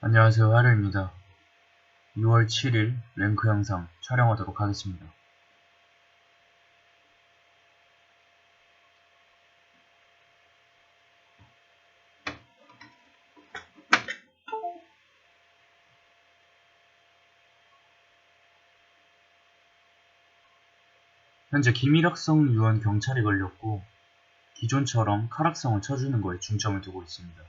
안녕하세요 하루입니다. 2월 7일 랭크 영상 촬영하도록 하겠습니다. 현재 김일학성 유언 경찰이 걸렸고 기존처럼 카락성을 쳐주는 거에 중점을 두고 있습니다.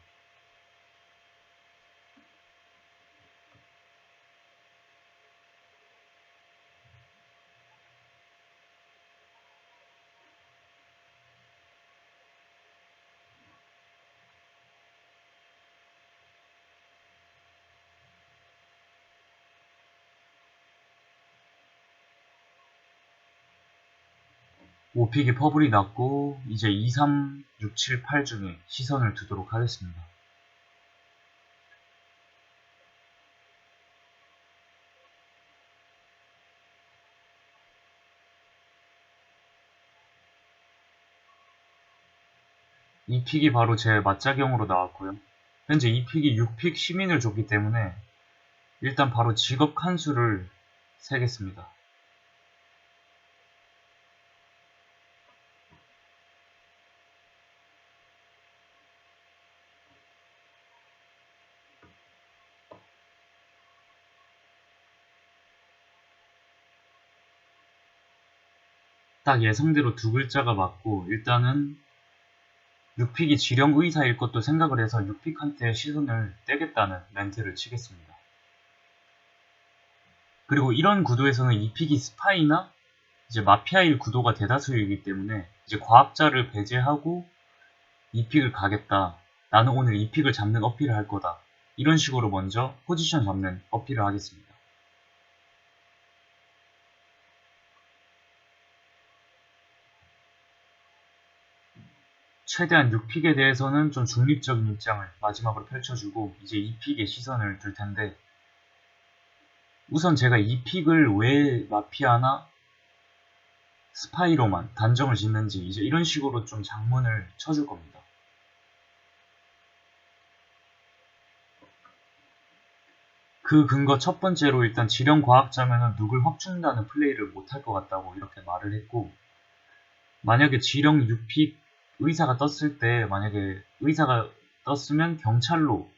오픽이 퍼블이 났고 이제 2, 3, 6, 7, 8 중에 시선을 두도록 하겠습니다. 이 픽이 바로 제 맞작용으로 나왔고요. 현재 이 픽이 6픽 시민을 줬기 때문에 일단 바로 직업 칸수를 세겠습니다. 딱 예상대로 두 글자가 맞고 일단은 6픽이 지령 의사일 것도 생각을 해서 6픽한테 시선을 떼겠다는 멘트를 치겠습니다. 그리고 이런 구도에서는 2픽이 스파이나 이제 마피아일 구도가 대다수이기 때문에 이제 과학자를 배제하고 2픽을 가겠다. 나는 오늘 2픽을 잡는 어필을 할 거다. 이런 식으로 먼저 포지션 잡는 어필을 하겠습니다. 최대한 6픽에 대해서는 좀 중립적인 입장을 마지막으로 펼쳐주고 이제 2픽에 시선을 둘 텐데 우선 제가 2픽을 왜 마피아나 스파이로만 단정을 짓는지 이제 이런 식으로 좀 장문을 쳐줄 겁니다. 그 근거 첫 번째로 일단 지령 과학자면은 누굴 확 준다는 플레이를 못할 것 같다고 이렇게 말을 했고 만약에 지령 6픽 의사가 떴을 때 만약에 의사가 떴으면 경찰로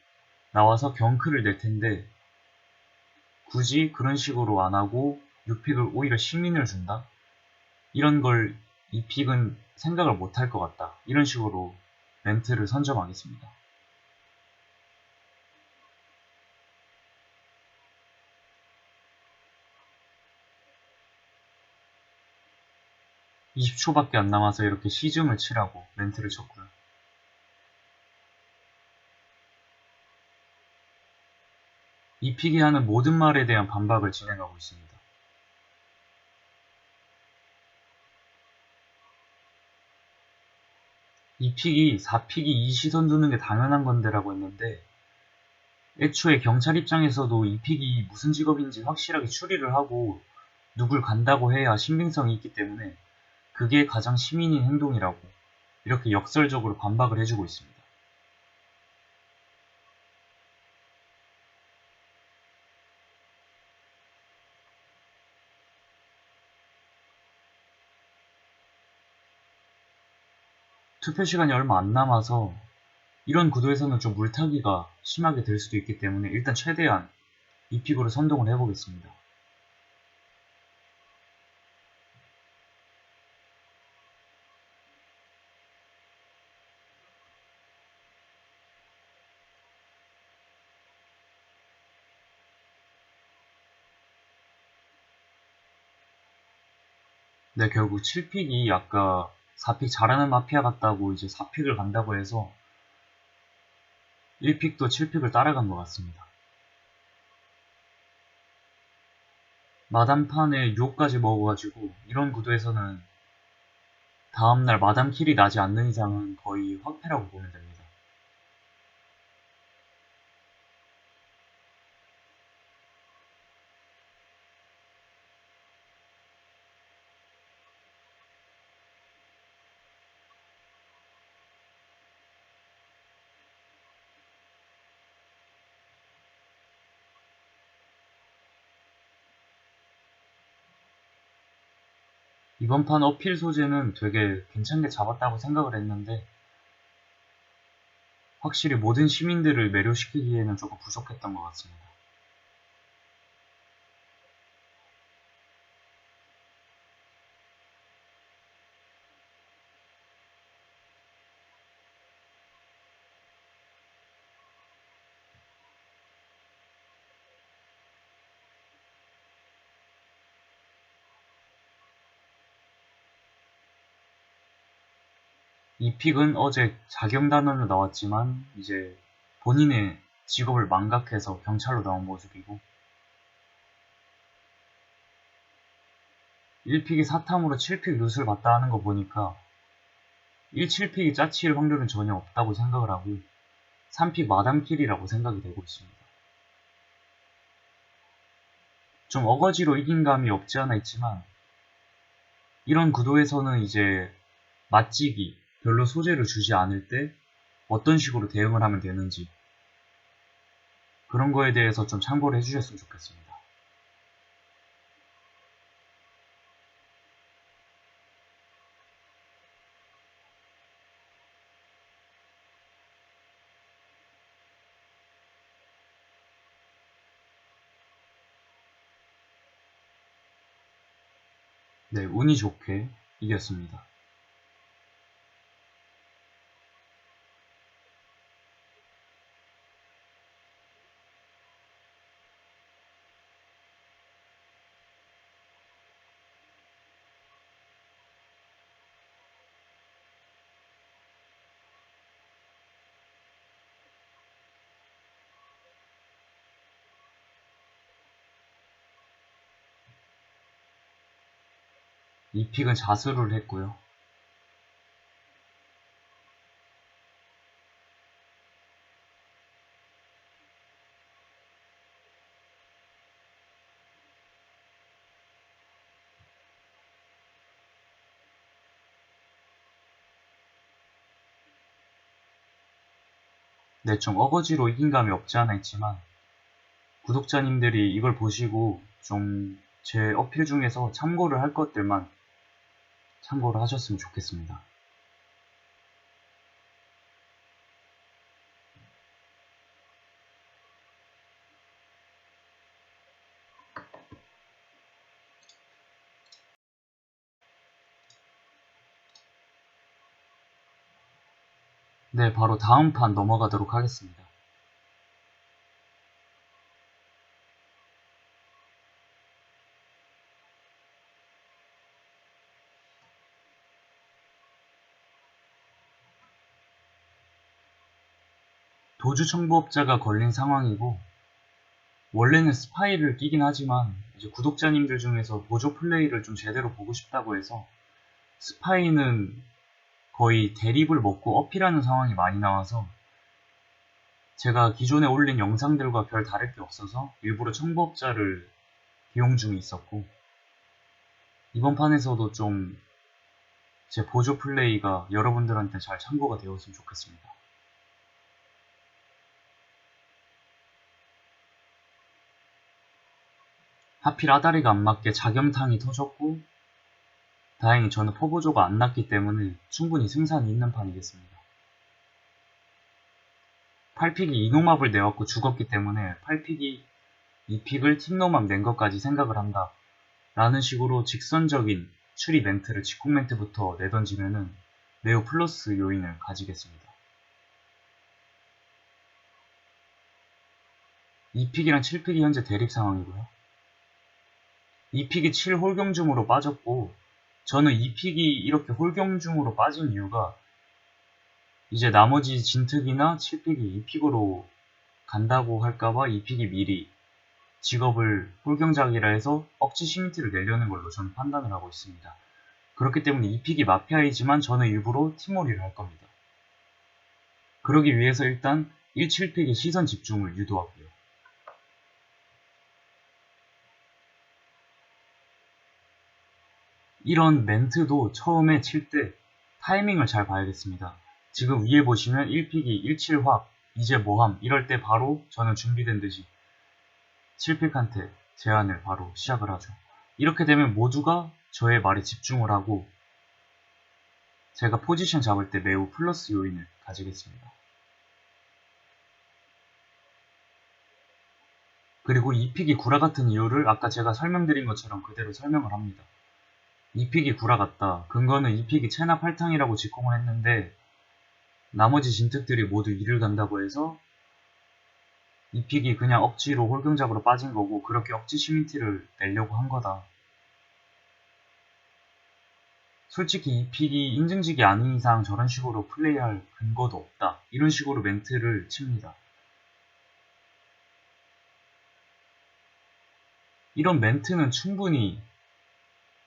나와서 경크를 낼 텐데 굳이 그런 식으로 안 하고 6픽을 오히려 시민을 준다? 이런 걸 이 픽은 생각을 못 할 것 같다. 이런 식으로 멘트를 선점하겠습니다. 20초밖에 안 남아서 이렇게 시중을 치라고 멘트를 쳤고요. 이 픽이 하는 모든 말에 대한 반박을 진행하고 있습니다. 이 픽이 4픽이 이 시선 두는 게 당연한 건데라고 했는데 애초에 경찰 입장에서도 이 픽이 무슨 직업인지 확실하게 추리를 하고 누굴 간다고 해야 신빙성이 있기 때문에 그게 가장 시민인 행동이라고 이렇게 역설적으로 반박을 해주고 있습니다. 투표 시간이 얼마 안 남아서 이런 구도에서는 좀 물타기가 심하게 될 수도 있기 때문에 일단 최대한 이 픽으로 선동을 해보겠습니다. 네, 결국 7픽이 아까 4픽 잘하는 마피아 같다고 이제 4픽을 간다고 해서 1픽도 7픽을 따라간 것 같습니다. 마담판에 6까지 먹어가지고 이런 구도에서는 다음날 마담 킬이 나지 않는 이상은 거의 확패라고 보면 됩니다. 이번 판 어필 소재는 되게 괜찮게 잡았다고 생각을 했는데 확실히 모든 시민들을 매료시키기에는 조금 부족했던 것 같습니다. 이 픽은 어제 자경단원으로 나왔지만 이제 본인의 직업을 망각해서 경찰로 나온 모습이고 1픽이 4탐으로 7픽 룻을 봤다 하는 거 보니까 1, 7픽이 짜치일 확률은 전혀 없다고 생각을 하고 3픽 마담킬이라고 생각이 되고 있습니다. 좀 어거지로 이긴 감이 없지 않아 있지만 이런 구도에서는 이제 맛지기, 별로 소재를 주지 않을 때 어떤 식으로 대응을 하면 되는지 그런 거에 대해서 좀 참고를 해주셨으면 좋겠습니다. 네, 운이 좋게 이겼습니다. 이 픽은 자수를 했고요. 네, 좀 어거지로 이긴 감이 없지 않아 있지만 구독자님들이 이걸 보시고 좀 제 어필 중에서 참고를 할 것들만 참고를 하셨으면 좋겠습니다. 네, 바로 다음 판 넘어가도록 하겠습니다. 도주 청부업자가 걸린 상황이고 원래는 스파이를 끼긴 하지만 이제 구독자님들 중에서 보조 플레이를 좀 제대로 보고 싶다고 해서 스파이는 거의 대립을 먹고 어필하는 상황이 많이 나와서 제가 기존에 올린 영상들과 별 다를 게 없어서 일부러 청부업자를 비용 중에 있었고 이번 판에서도 좀 제 보조 플레이가 여러분들한테 잘 참고가 되었으면 좋겠습니다. 하필 아다리가 안 맞게 자경탕이 터졌고 다행히 저는 포보조가 안 났기 때문에 충분히 승산이 있는 판이겠습니다. 8픽이 이노맙을 내왔고 죽었기 때문에 8픽이 2픽을 팀노맙 낸 것까지 생각을 한다. 라는 식으로 직선적인 추리 멘트를 직콕 멘트부터 내던지면은 매우 플러스 요인을 가지겠습니다. 2픽이랑 7픽이 현재 대립 상황이고요. 2픽이 7 홀경중으로 빠졌고 저는 이 픽이 이렇게 홀경중으로 빠진 이유가 이제 나머지 진특이나 7픽이 이 픽으로 간다고 할까봐 이 픽이 미리 직업을 홀경작이라 해서 억지 시미트를 내려는 걸로 저는 판단을 하고 있습니다. 그렇기 때문에 이 픽이 마피아이지만 저는 일부러 티모리를 할 겁니다. 그러기 위해서 일단 1-7픽의 시선 집중을 유도하고요. 이런 멘트도 처음에 칠 때 타이밍을 잘 봐야겠습니다. 지금 위에 보시면 1픽이 17확, 이제 뭐함 이럴 때 바로 저는 준비된 듯이 7픽한테 제안을 바로 시작을 하죠. 이렇게 되면 모두가 저의 말에 집중을 하고 제가 포지션 잡을 때 매우 플러스 요인을 가지겠습니다. 그리고 이 픽이 구라 같은 이유를 아까 제가 설명드린 것처럼 그대로 설명을 합니다. 이 픽이 구라 같다. 근거는 이 픽이 체납 할탕이라고 직공을 했는데 나머지 진특들이 모두 이를 간다고 해서 이 픽이 그냥 억지로 홀경작으로 빠진 거고 그렇게 억지 시민티를 내려고 한 거다. 솔직히 이 픽이 인증직이 아닌 이상 저런 식으로 플레이할 근거도 없다. 이런 식으로 멘트를 칩니다. 이런 멘트는 충분히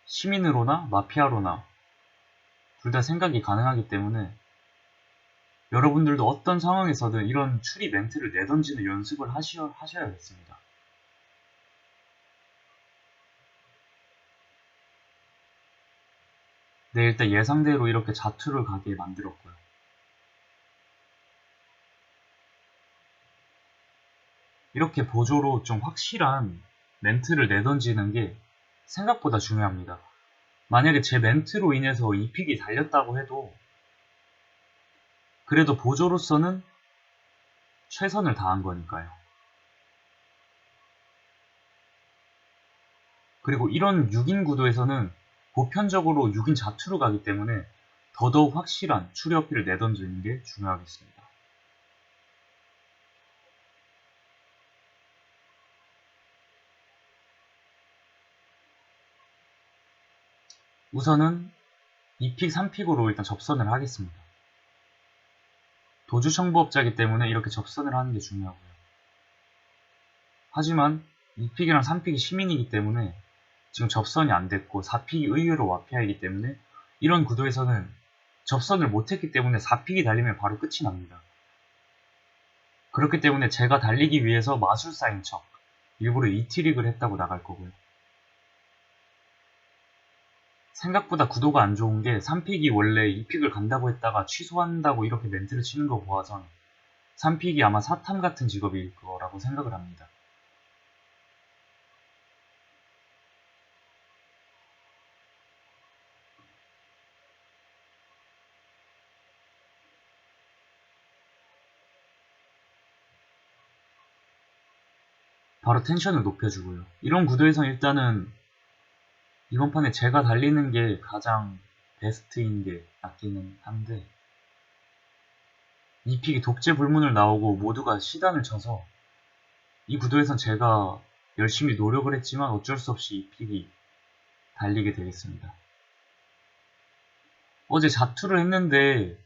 시민으로나 마피아로나 둘 다 생각이 가능하기 때문에 여러분들도 어떤 상황에서든 이런 추리 멘트를 내던지는 연습을 하셔, 하셔야겠습니다. 네, 일단 예상대로 이렇게 자투를 가게 만들었고요. 이렇게 보조로 좀 확실한 멘트를 내던지는 게 생각보다 중요합니다. 만약에 제 멘트로 인해서 이 픽이 달렸다고 해도 그래도 보조로서는 최선을 다한 거니까요. 그리고 이런 6인 구도에서는 보편적으로 6인 자투로 가기 때문에 더더욱 확실한 추리 어필을 내던지는 게 중요하겠습니다. 우선은 2픽, 3픽으로 일단 접선을 하겠습니다. 도주 청부업자이기 때문에 이렇게 접선을 하는 게 중요하고요. 하지만 2픽이랑 3픽이 시민이기 때문에 지금 접선이 안 됐고 4픽이 의외로 와피아이기 때문에 이런 구도에서는 접선을 못했기 때문에 4픽이 달리면 바로 끝이 납니다. 그렇기 때문에 제가 달리기 위해서 마술사인 척 일부러 이티릭을 했다고 나갈 거고요. 생각보다 구도가 안 좋은 게 3픽이 원래 2픽을 간다고 했다가 취소한다고 이렇게 멘트를 치는 거 보아선 3픽이 아마 사탐 같은 직업일 거라고 생각을 합니다. 바로 텐션을 높여주고요. 이런 구도에서 일단은 이번 판에 제가 달리는 게 가장 베스트인 게 낫기는 한데 이 픽이 독재 불문을 나오고 모두가 시단을 쳐서 이 구도에선 제가 열심히 노력을 했지만 어쩔 수 없이 이 픽이 달리게 되겠습니다. 어제 자투를 했는데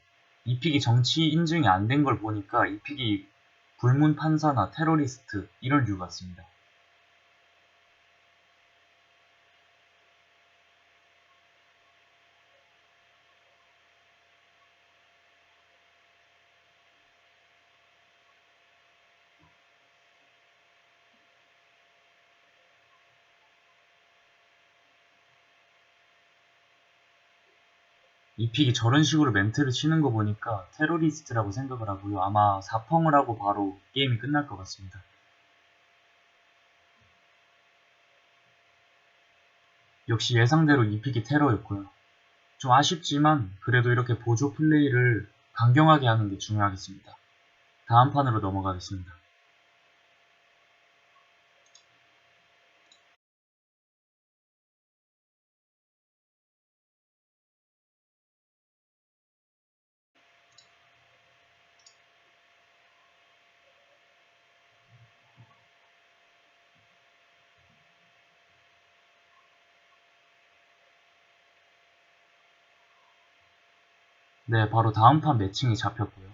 이 픽이 정치 인증이 안 된 걸 보니까 이 픽이 불문 판사나 테러리스트 이런 류 같습니다. 이 픽이 저런 식으로 멘트를 치는 거 보니까 테러리스트라고 생각을 하고요. 아마 사펑을 하고 바로 게임이 끝날 것 같습니다. 역시 예상대로 이 픽이 테러였고요. 좀 아쉽지만 그래도 이렇게 보조 플레이를 강경하게 하는 게 중요하겠습니다. 다음 판으로 넘어가겠습니다. 네, 바로 다음 판 매칭이 잡혔고요.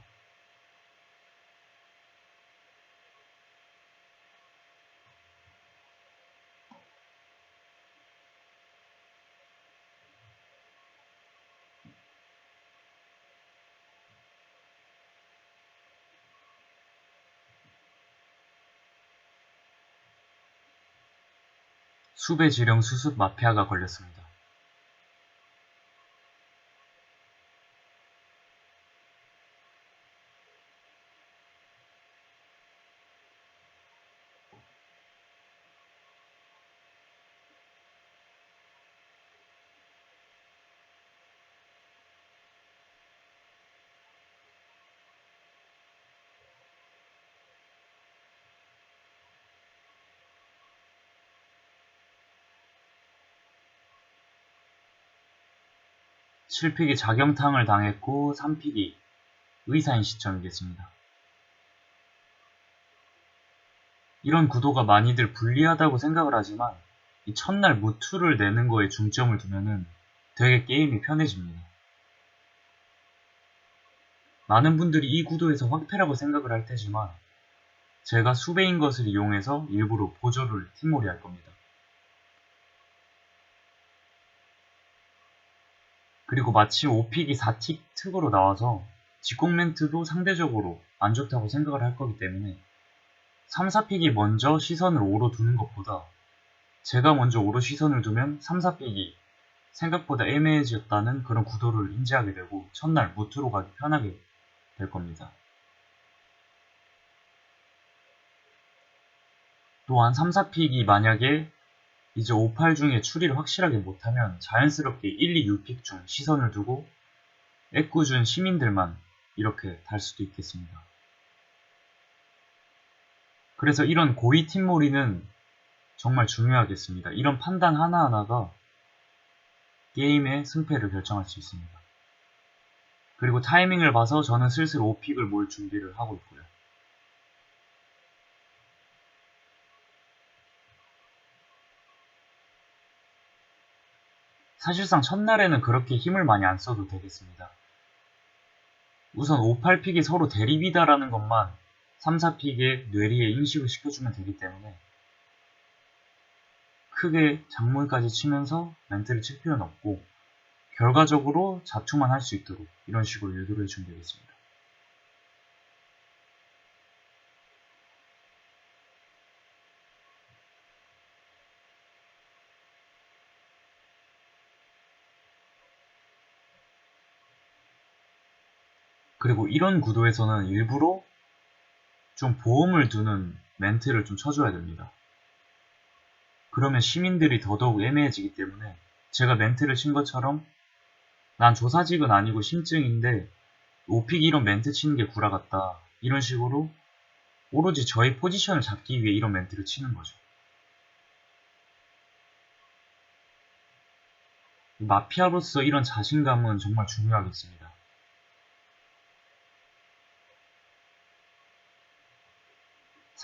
수배 지령 수습 마피아가 걸렸습니다. 7픽이 자경탕을 당했고 3픽이 의사인 시점이겠습니다. 이런 구도가 많이들 불리하다고 생각을 하지만 이 첫날 무투를 내는 거에 중점을 두면은 되게 게임이 편해집니다. 많은 분들이 이 구도에서 확패라고 생각을 할 테지만 제가 수배인 것을 이용해서 일부러 보조를 팀몰이 할 겁니다. 그리고 마침 5픽이 4틱 특으로 나와서 직공 멘트도 상대적으로 안 좋다고 생각을 할 거기 때문에 3, 4픽이 먼저 시선을 오로 두는 것보다 제가 먼저 오로 시선을 두면 3, 4픽이 생각보다 애매해졌다는 그런 구도를 인지하게 되고 첫날 무트로 가기 편하게 될 겁니다. 또한 3, 4픽이 만약에 이제 5, 8 중에 추리를 확실하게 못하면 자연스럽게 1, 2, 6픽 중 시선을 두고 애꿎은 시민들만 이렇게 달 수도 있겠습니다. 그래서 이런 고위 팀몰이는 정말 중요하겠습니다. 이런 판단 하나하나가 게임의 승패를 결정할 수 있습니다. 그리고 타이밍을 봐서 저는 슬슬 5픽을 몰 준비를 하고 있고요. 사실상 첫날에는 그렇게 힘을 많이 안 써도 되겠습니다. 우선 5, 8픽이 서로 대립이다라는 것만 3, 4픽의 뇌리에 인식을 시켜주면 되기 때문에 크게 장문까지 치면서 멘트를 칠 필요는 없고 결과적으로 자투만 할 수 있도록 이런 식으로 유도를 해주면 되겠습니다. 그리고 이런 구도에서는 일부러 좀 보험을 두는 멘트를 좀 쳐줘야 됩니다. 그러면 시민들이 더더욱 애매해지기 때문에 제가 멘트를 친 것처럼 난 조사직은 아니고 심증인데 오픽 이런 멘트 치는 게 구라 같다. 이런 식으로 오로지 저의 포지션을 잡기 위해 이런 멘트를 치는 거죠. 마피아로서 이런 자신감은 정말 중요하겠습니다.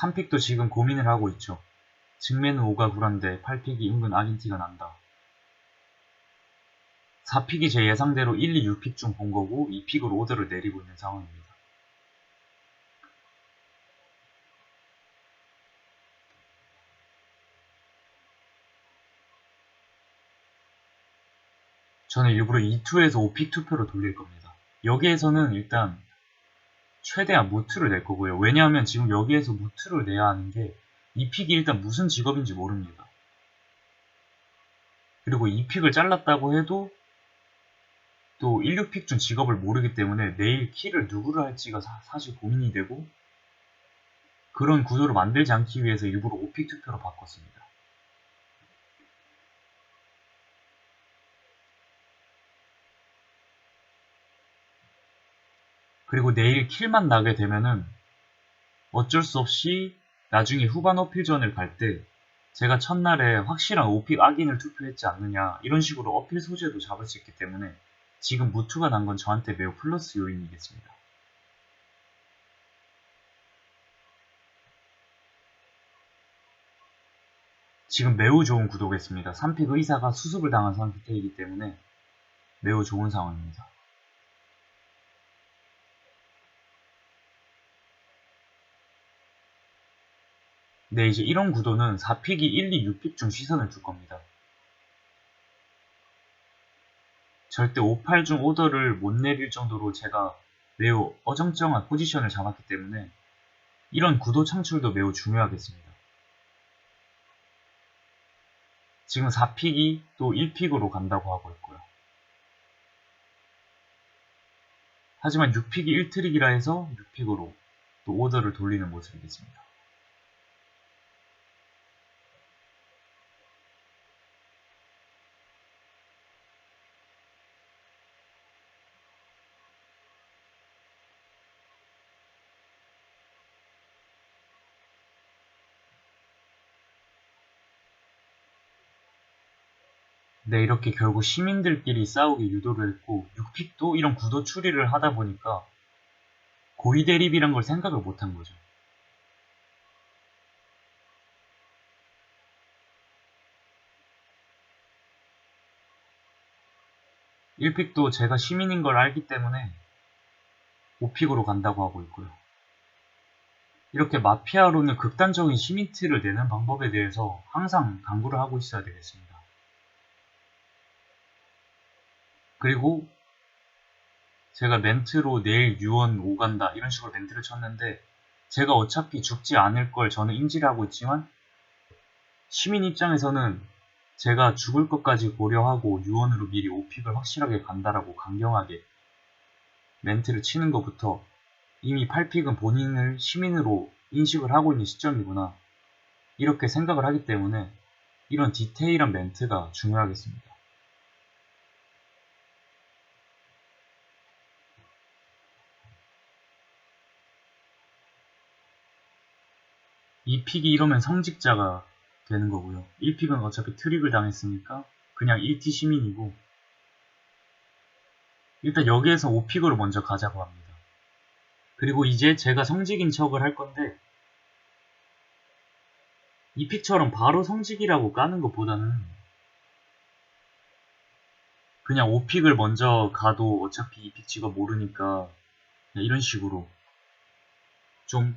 3픽도 지금 고민을 하고 있죠. 직매는 5가 구란데 8픽이 은근 아긴티가 난다. 4픽이 제 예상대로 1, 2, 6픽 중 본 거고 2픽으로 오더를 내리고 있는 상황입니다. 저는 일부러 2투에서 5픽 투표로 돌릴 겁니다. 여기에서는 일단 최대한 무트를 낼 거고요. 왜냐하면 지금 여기에서 무트를 내야 하는 게 이 픽이 일단 무슨 직업인지 모릅니다. 그리고 이 픽을 잘랐다고 해도 또 1, 6픽 중 직업을 모르기 때문에 내일 키를 누구를 할지가 사, 실 고민이 되고 그런 구조를 만들지 않기 위해서 일부러 5픽 투표로 바꿨습니다. 그리고 내일 킬만 나게 되면은 어쩔 수 없이 나중에 후반 어필전을 갈 때 제가 첫날에 확실한 오픽 악인을 투표했지 않느냐 이런 식으로 어필 소재도 잡을 수 있기 때문에 지금 무투가 난 건 저한테 매우 플러스 요인이겠습니다. 지금 매우 좋은 구도겠습니다. 3픽 의사가 수습을 당한 상태이기 때문에 매우 좋은 상황입니다. 네, 이제 이런 구도는 4픽이 1, 2, 6픽 중 시선을 둘 겁니다. 절대 5, 8 중 오더를 못 내릴 정도로 제가 매우 어정쩡한 포지션을 잡았기 때문에 이런 구도 창출도 매우 중요하겠습니다. 지금 4픽이 또 1픽으로 간다고 하고 있고요. 하지만 6픽이 1트릭이라 해서 6픽으로 또 오더를 돌리는 모습이겠습니다. 네, 이렇게 결국 시민들끼리 싸우게 유도를 했고 6픽도 이런 구도 추리를 하다 보니까 고위 대립이란 걸 생각을 못 한 거죠. 1픽도 제가 시민인 걸 알기 때문에 5픽으로 간다고 하고 있고요. 이렇게 마피아로는 극단적인 시민티를 내는 방법에 대해서 항상 강구를 하고 있어야 되겠습니다. 그리고 제가 멘트로 내일 유언 5 간다 이런 식으로 멘트를 쳤는데 제가 어차피 죽지 않을 걸 저는 인지를 하고 있지만 시민 입장에서는 제가 죽을 것까지 고려하고 유언으로 미리 5픽을 확실하게 간다라고 강경하게 멘트를 치는 것부터 이미 8픽은 본인을 시민으로 인식을 하고 있는 시점이구나 이렇게 생각을 하기 때문에 이런 디테일한 멘트가 중요하겠습니다. 이 픽이 이러면 성직자가 되는 거고요. 1픽은 어차피 트릭을 당했으니까 그냥 1티 시민이고 일단 여기에서 5픽으로 먼저 가자고 합니다. 그리고 이제 제가 성직인 척을 할 건데 이 픽처럼 바로 성직이라고 까는 것보다는 그냥 5픽을 먼저 가도 어차피 이픽 직업 모르니까 이런 식으로 좀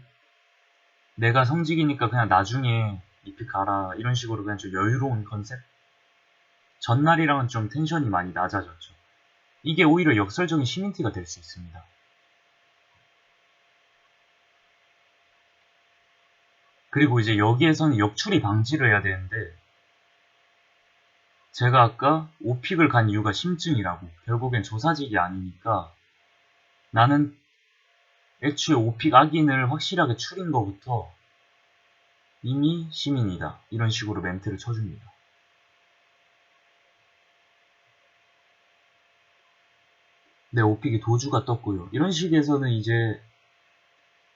내가 성직이니까 그냥 나중에 이픽 가라. 이런 식으로 그냥 좀 여유로운 컨셉? 전날이랑은 좀 텐션이 많이 낮아졌죠. 이게 오히려 역설적인 시민티가 될 수 있습니다. 그리고 이제 여기에서는 역출이 방지를 해야 되는데 제가 아까 5픽을 간 이유가 심증이라고. 결국엔 조사직이 아니니까 나는 애초에 5픽 악인을 확실하게 추린 것부터 이미 시민이다. 이런 식으로 멘트를 쳐줍니다. 네, 오픽이 도주가 떴고요. 이런 식에서는 이제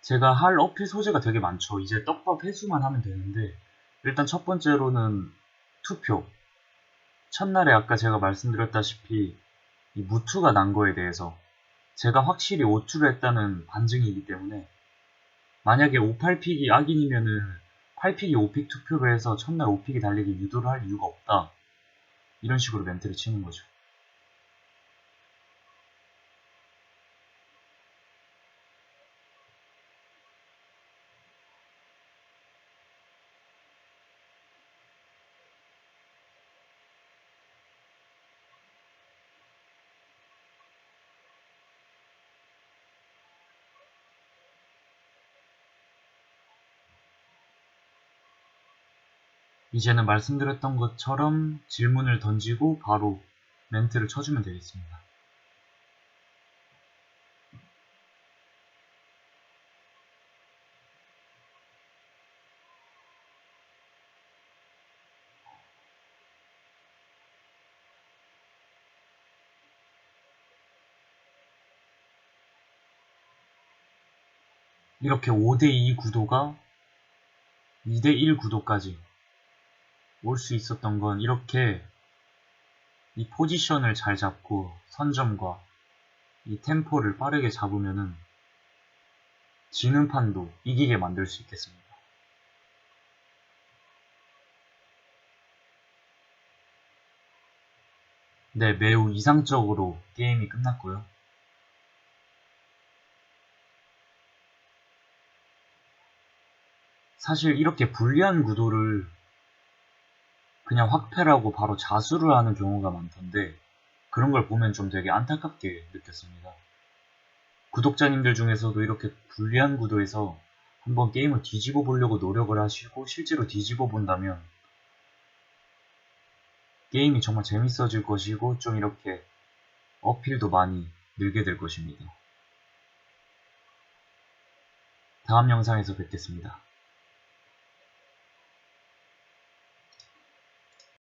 제가 할 어필 소재가 되게 많죠. 이제 떡밥 회수만 하면 되는데 일단 첫 번째로는 투표. 첫날에 아까 제가 말씀드렸다시피 이 무투가 난 거에 대해서 제가 확실히 오투를 했다는 반증이기 때문에 만약에 58픽이 악인이면은 8픽이 5픽 투표를 해서 첫날 5픽이 달리기 유도를 할 이유가 없다. 이런 식으로 멘트를 치는 거죠. 이제는 말씀드렸던 것처럼 질문을 던지고 바로 멘트를 쳐주면 되겠습니다. 이렇게 5대2 구도가 2대1 구도까지 올 수 있었던 건 이렇게 이 포지션을 잘 잡고 선점과 이 템포를 빠르게 잡으면은 지는 판도 이기게 만들 수 있겠습니다. 네, 매우 이상적으로 게임이 끝났고요. 사실 이렇게 불리한 구도를 그냥 확패라고 바로 자수를 하는 경우가 많던데 그런 걸 보면 좀 되게 안타깝게 느꼈습니다. 구독자님들 중에서도 이렇게 불리한 구도에서 한번 게임을 뒤집어 보려고 노력을 하시고 실제로 뒤집어 본다면 게임이 정말 재밌어질 것이고 좀 이렇게 어필도 많이 늘게 될 것입니다. 다음 영상에서 뵙겠습니다.